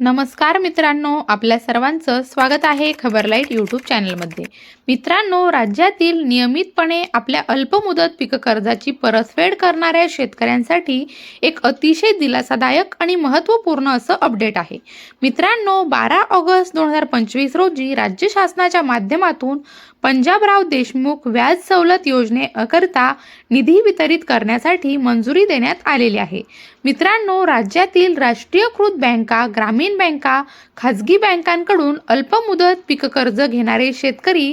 नमस्कार मित्रांनो आपल्या सर्वांचं स्वागत आहे खबरलाईट यूट्यूब चॅनलमध्ये. मित्रांनो राज्यातील नियमितपणे आपल्या अल्पमुदत पीक कर्जाची परतफेड करणाऱ्या शेतकऱ्यांसाठी एक अतिशय दिलासादायक आणि महत्त्वपूर्ण असं अपडेट आहे. मित्रांनो बारा ऑगस्ट दोन हजार पंचवीस रोजी राज्य शासनाच्या माध्यमातून पंजाबराव देशमुख व्याज सवलत योजनेकरता निधी वितरित करण्यासाठी मंजुरी देण्यात आलेली आहे. मित्रांनो राज्यातील राष्ट्रीयकृत बँका ग्रामीण बँका खाजगी बँकांकडून अल्पमुदत पीक कर्ज घेणारे शेतकरी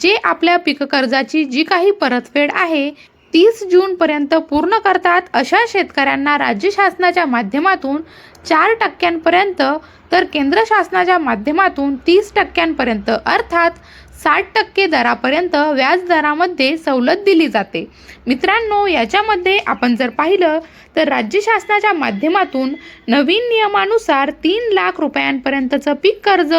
जे आपल्या पीक कर्जाची जी काही परतफेड आहे तीस जूनपर्यंत पूर्ण करतात अशा शेतकऱ्यांना राज्य शासनाच्या माध्यमातून चार टक्क्यांपर्यंत तर केंद्र शासनाच्या माध्यमातून तीस टक्क्यांपर्यंत. अर्थात साठ टक्के दरापर्यंत व्याज दरामध्ये सवलत दिली जाते. मित्रांनो याच्यामध्ये आपण जर पाहिलं तर राज्य शासनाच्या माध्यमातून नवीन नियमानुसार तीन लाख रुपयांपर्यंतचं पीक कर्ज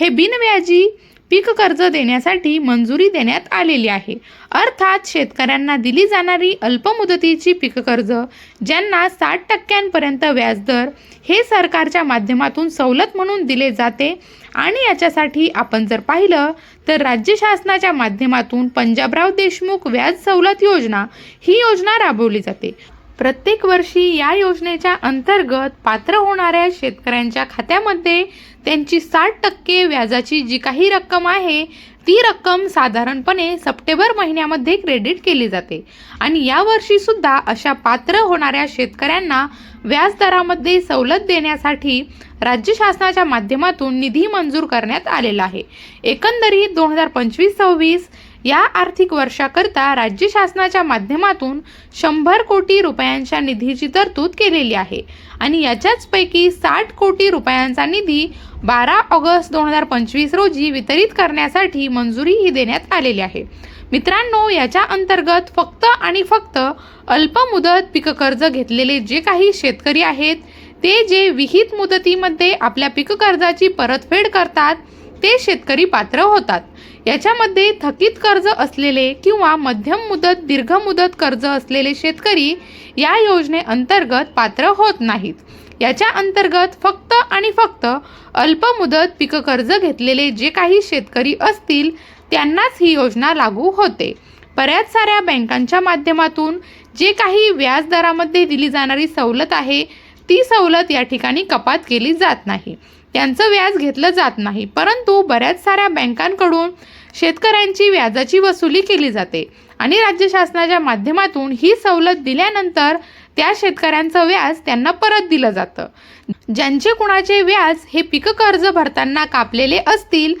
हे बिनव्याजी पीक कर्ज देण्यासाठी मंजुरी देण्यात आलेली आहे. अर्थात शेतकऱ्यांना दिली जाणारी अल्पमुदतीची पीक कर्ज ज्यांना साठ टक्क्यांपर्यंत व्याजदर हे सरकारच्या माध्यमातून सवलत म्हणून दिले जाते. आणि याच्यासाठी आपण जर पाहिलं तर राज्य शासनाच्या माध्यमातून पंजाबराव देशमुख व्याज सवलत योजना ही योजना राबवली जाते. प्रत्येक वर्षी या योजनेच्या अंतर्गत पात्र होणाऱ्या शेतकऱ्यांच्या खात्यामध्ये त्यांची साठ टक्के व्याजाची जी काही रक्कम आहे ती रक्कम साधारणपणे सप्टेंबर महिन्यामध्ये क्रेडिट केली जाते. आणि यावर्षीसुद्धा अशा पात्र होणाऱ्या शेतकऱ्यांना व्याजदरामध्ये सवलत देण्यासाठी राज्य शासनाच्या माध्यमातून निधी मंजूर करण्यात आलेला आहे. एकंदरीत दोन हजार पंचवीस सव्वीस या आर्थिक वर्षाकरता राज्य शासनाच्या माध्यमातून शंभर कोटी रुपयांच्या निधीची तरतूद केलेली आहे. आणि याच्याचपैकी साठ कोटी रुपयांचा निधी बारा ऑगस्ट दोन हजार पंचवीस रोजी वितरित करण्यासाठी मंजुरीही देण्यात आलेली आहे. मित्रांनो याच्या अंतर्गत फक्त आणि फक्त अल्पमुदत पीक कर्ज घेतलेले जे काही शेतकरी आहेत ते जे विहित मुदतीमध्ये आपल्या पीक कर्जाची परतफेड करतात ते शेतकरी पात्र होतात. याच्यामध्ये थकीत कर्ज असलेले किंवा मध्यम मुदत दीर्घ मुदत कर्ज असलेले शेतकरी या योजनेअंतर्गत पात्र होत नाहीत. याच्या अंतर्गत फक्त आणि फक्त अल्पमुदत पीक कर्ज घेतलेले जे काही शेतकरी असतील त्यांनाच ही योजना लागू होते. बऱ्याच साऱ्या बँकांच्या माध्यमातून जे काही व्याजदरामध्ये दिली जाणारी सवलत आहे ती सवलत या ठिकाणी कपात केली जात नाही. त्यांचं व्याज घेतलं जात नाही. परंतु बऱ्याच साऱ्या बँकांकडून शेतकऱ्यांची व्याजाची वसुली केली जाते आणि राज्य शासनाच्या माध्यमातून ही सवलत दिल्यानंतर त्या शेतकऱ्यांचं व्याज त्यांना परत दिलं जातं. ज्यांचे कुणाचे व्याज हे पीक कर्ज भरताना कापलेले असतील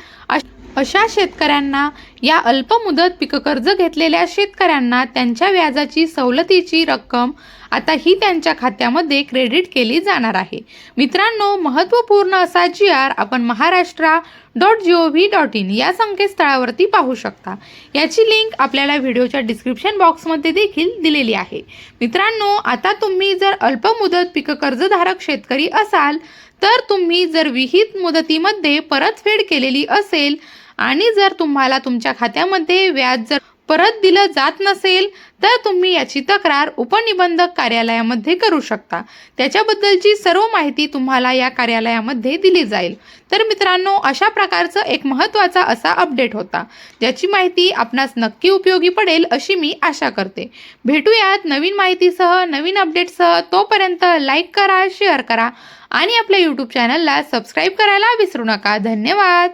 अशा शेतकऱ्यांना या अल्पमुदत पीक कर्ज घेतलेल्या शेतकऱ्यांना त्यांच्या व्याजाची सवलतीची रक्कम आता ही त्यांच्या खात्यामध्ये क्रेडिट केली जाणार आहे. मित्रांनो महत्त्वपूर्ण असा जी आर आपण Maharashtra dot G O V dot in या संकेतस्थळावरती पाहू शकता. याची लिंक आपल्याला व्हिडिओच्या डिस्क्रिप्शन बॉक्समध्ये देखील दिलेली आहे. मित्रांनो आता तुम्ही जर अल्पमुदत पीक कर्जधारक शेतकरी असाल तर तुम्ही जर विहित मुदतीमध्ये परतफेड केलेली असेल आणि जर तुम्हाला तुमच्या खात्यामध्ये व्याज जर परत दिलं जात नसेल तर तुम्ही याची तक्रार उपनिबंधक कार्यालयामध्ये करू शकता. त्याच्याबद्दलची सर्व माहिती तुम्हाला या कार्यालयामध्ये दिली जाईल. तर मित्रांनो अशा प्रकारचं एक महत्त्वाचा असा अपडेट होता ज्याची माहिती आपणास नक्की उपयोगी पडेल अशी मी आशा करते. भेटूयात नवीन माहितीसह नवीन अपडेटसह तोपर्यंत लाईक करा शेअर करा आणि आपल्या यूट्यूब चॅनलला सबस्क्राईब करायला विसरू नका. धन्यवाद!